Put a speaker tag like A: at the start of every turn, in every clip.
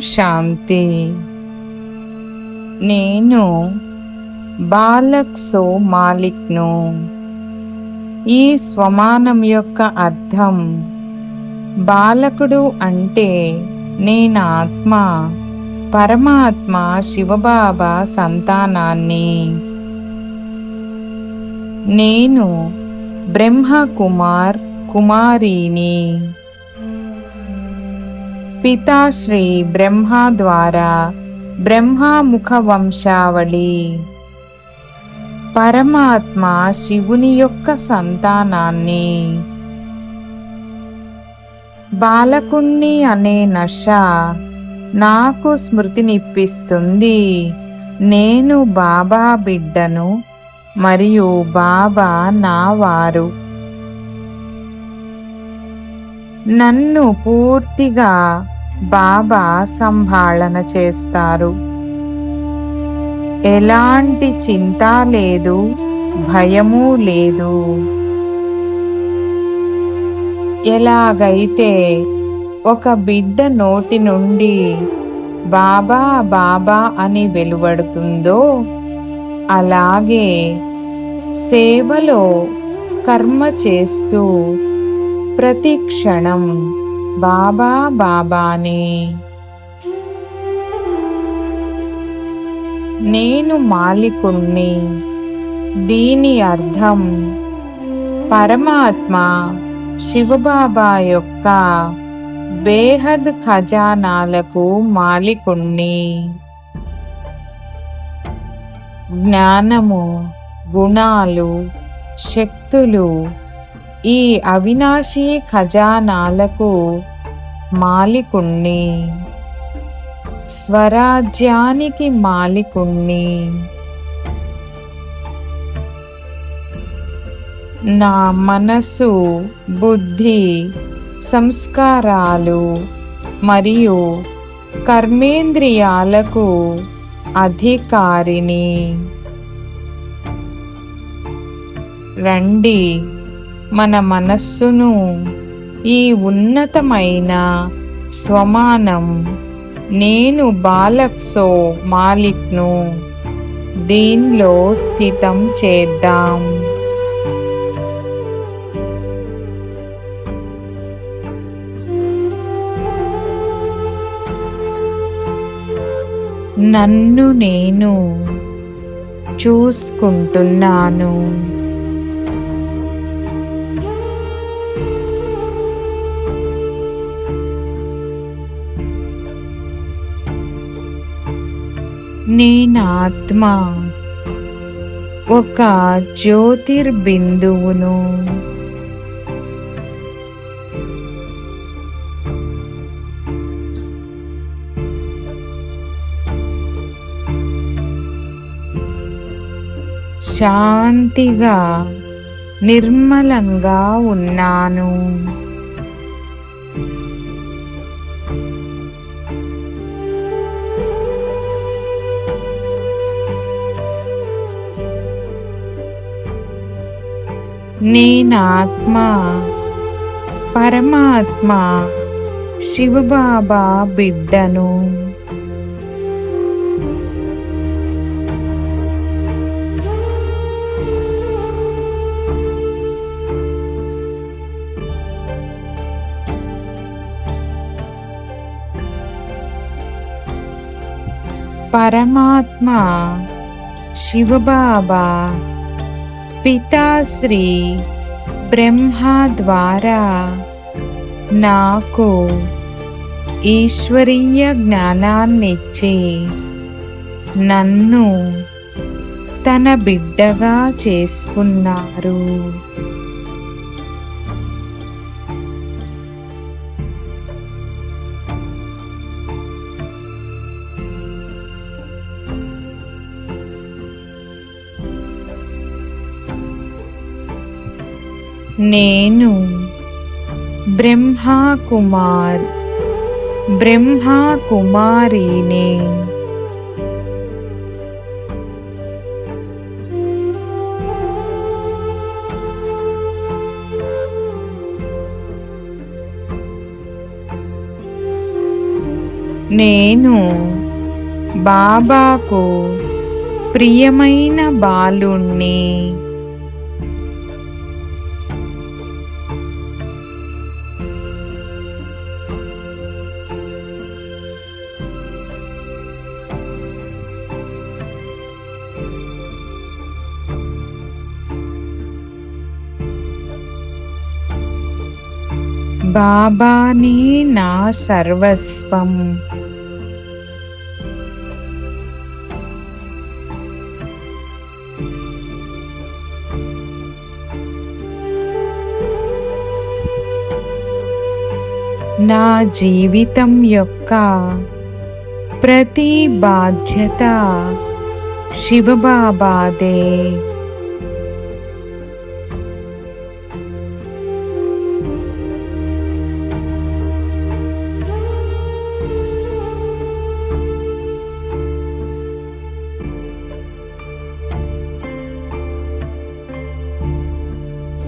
A: శాంతి. నేను బాలక్ సో మాలిక్ను. ఈ స్వమానం యొక్క అర్థం బాలకుడు అంటే నేను ఆత్మ పరమాత్మ శివబాబా సంతానాన్ని. నేను బ్రహ్మ కుమార్ కుమారిని. పితాశ్రీ బ్రహ్మ ద్వారా బ్రహ్మాముఖ వంశావళి పరమాత్మ శివుని యొక్క సంతానాన్ని. బాలకుణ్ణి అనే నష నాకు స్మృతినిప్పిస్తుంది నేను బాబా బిడ్డను మరియు బాబా నా వారు. నన్ను పూర్తిగా బాబా సంభాళన చేస్తారు. ఎలాంటి చింత లేదు భయము లేదు. ఎలాగైతే ఒక బిడ్డ నోటి నుండి బాబా బాబా అని వెలువడుతుందో అలాగే సేవలో కర్మ చేస్తూ ప్రతి క్షణం. బాబా బాబానే. నేను మాలికుణ్ణి. దీని అర్థం పరమాత్మ శివబాబా యొక్క బేహద్ ఖజానాలకు మాలికుణ్ణి. జ్ఞానము గుణాలు శక్తులు ఈ అవినాశి ఖజానాలకు మాలికుణ్ణి. స్వరాజ్యానికి మాలికుణ్ణి. నా మనసు బుద్ధి సంస్కారాలు మరియు కర్మేంద్రియాలకు అధికారిని రండి. మన మనస్సును ఈ ఉన్నతమైన స్వమానం నేను బాలక్సో మాలిక్ను దీనిలో స్థితం చేద్దాం. నన్ను నేను చూసుకుంటున్నాను. నేనాత్మ. ఒక జ్యోతిర్బిందువును. శాంతిగా నిర్మలంగా ఉన్నాను. నేనాత్మ పరమాత్మ శివబాబా బిడ్డను పరమాత్మ శివబాబా పితాశ్రీ బ్రహ్మ ద్వారా నాకు ఈశ్వరీయ జ్ఞానాన్నిచ్చి నన్ను తన బిడ్డగా చేసుకున్నారు. నేను బ్రహ్మా కుమార్ బ్రహ్మా కుమారిని నేను బాబాకు ప్రియమైన బాలుణ్ణి. బాబానే నా సర్వస్వం నా జీవితం యొక్క ప్రతి బాధ్యత శివబాబాదే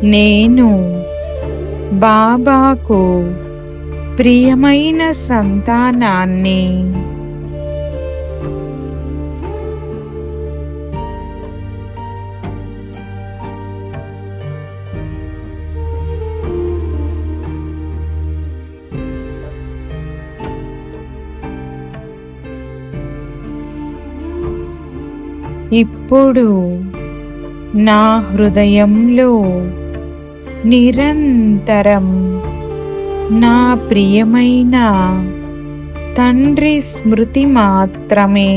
A: నేను బాబాకు ప్రియమైన సంతానాన్ని. ఇప్పుడు నా హృదయంలో నిరంతరం నా ప్రియమైన తండ్రి స్మృతి మాత్రమే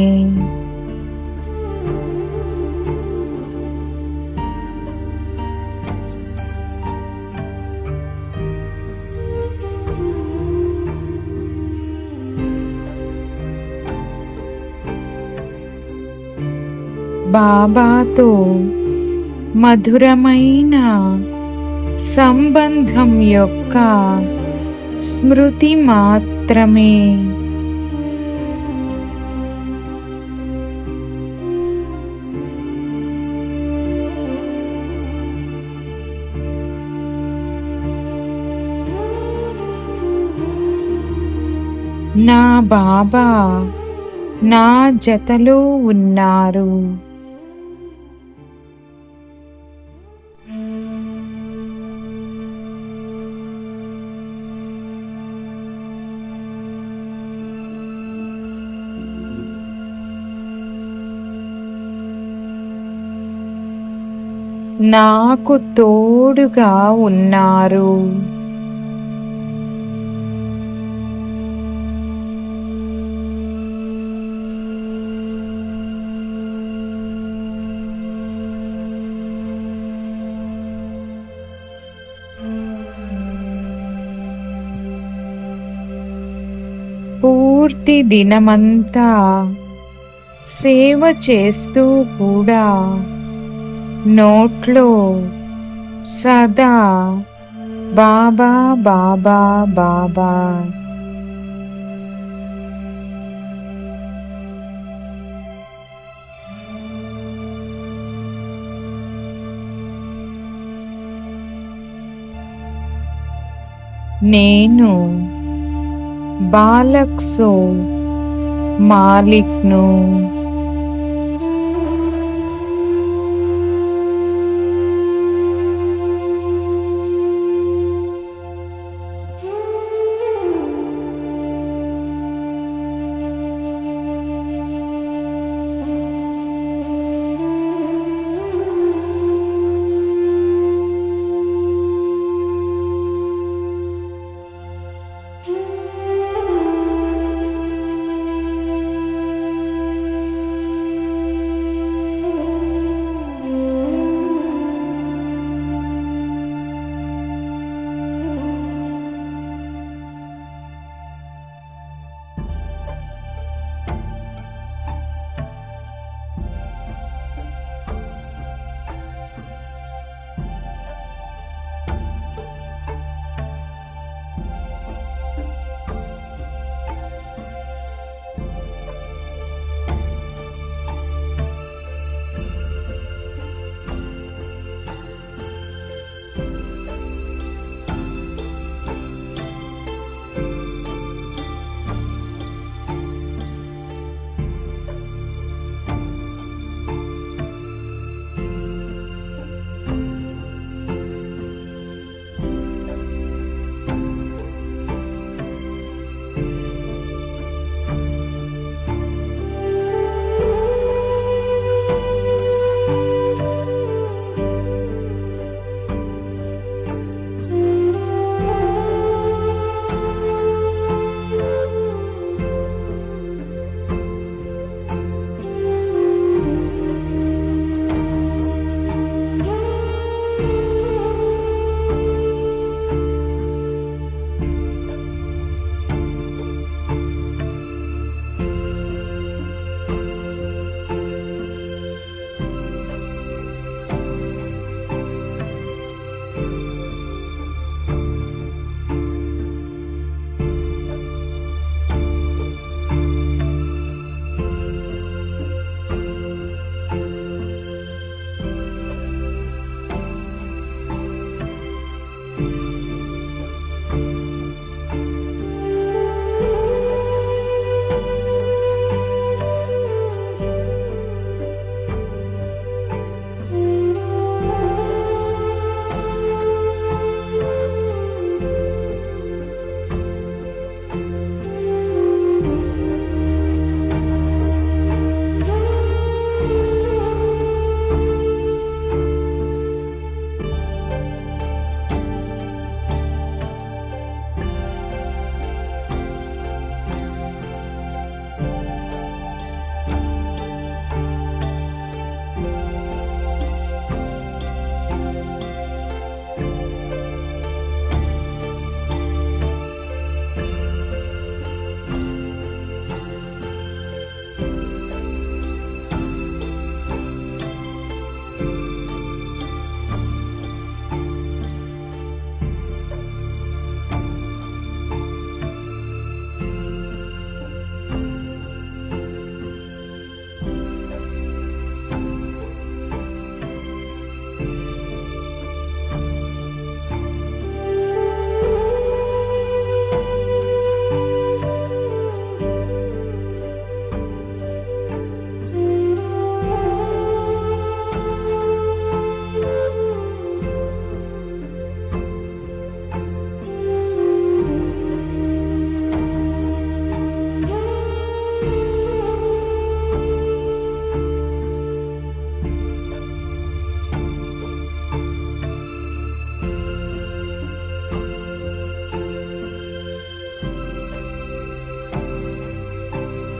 A: బాబాతో మధురమైన సంబంధం యొక్క స్మృతి మాత్రమే. నా బాబా నా జతలో ఉన్నారు. నాకు తోడుగా ఉన్నారు. పూర్తి దినమంతా సేవ చేస్తూ కూడా నోట్లో సదా బాబా బాబా బాబా. నేను బాలక్సో మాలిక్ను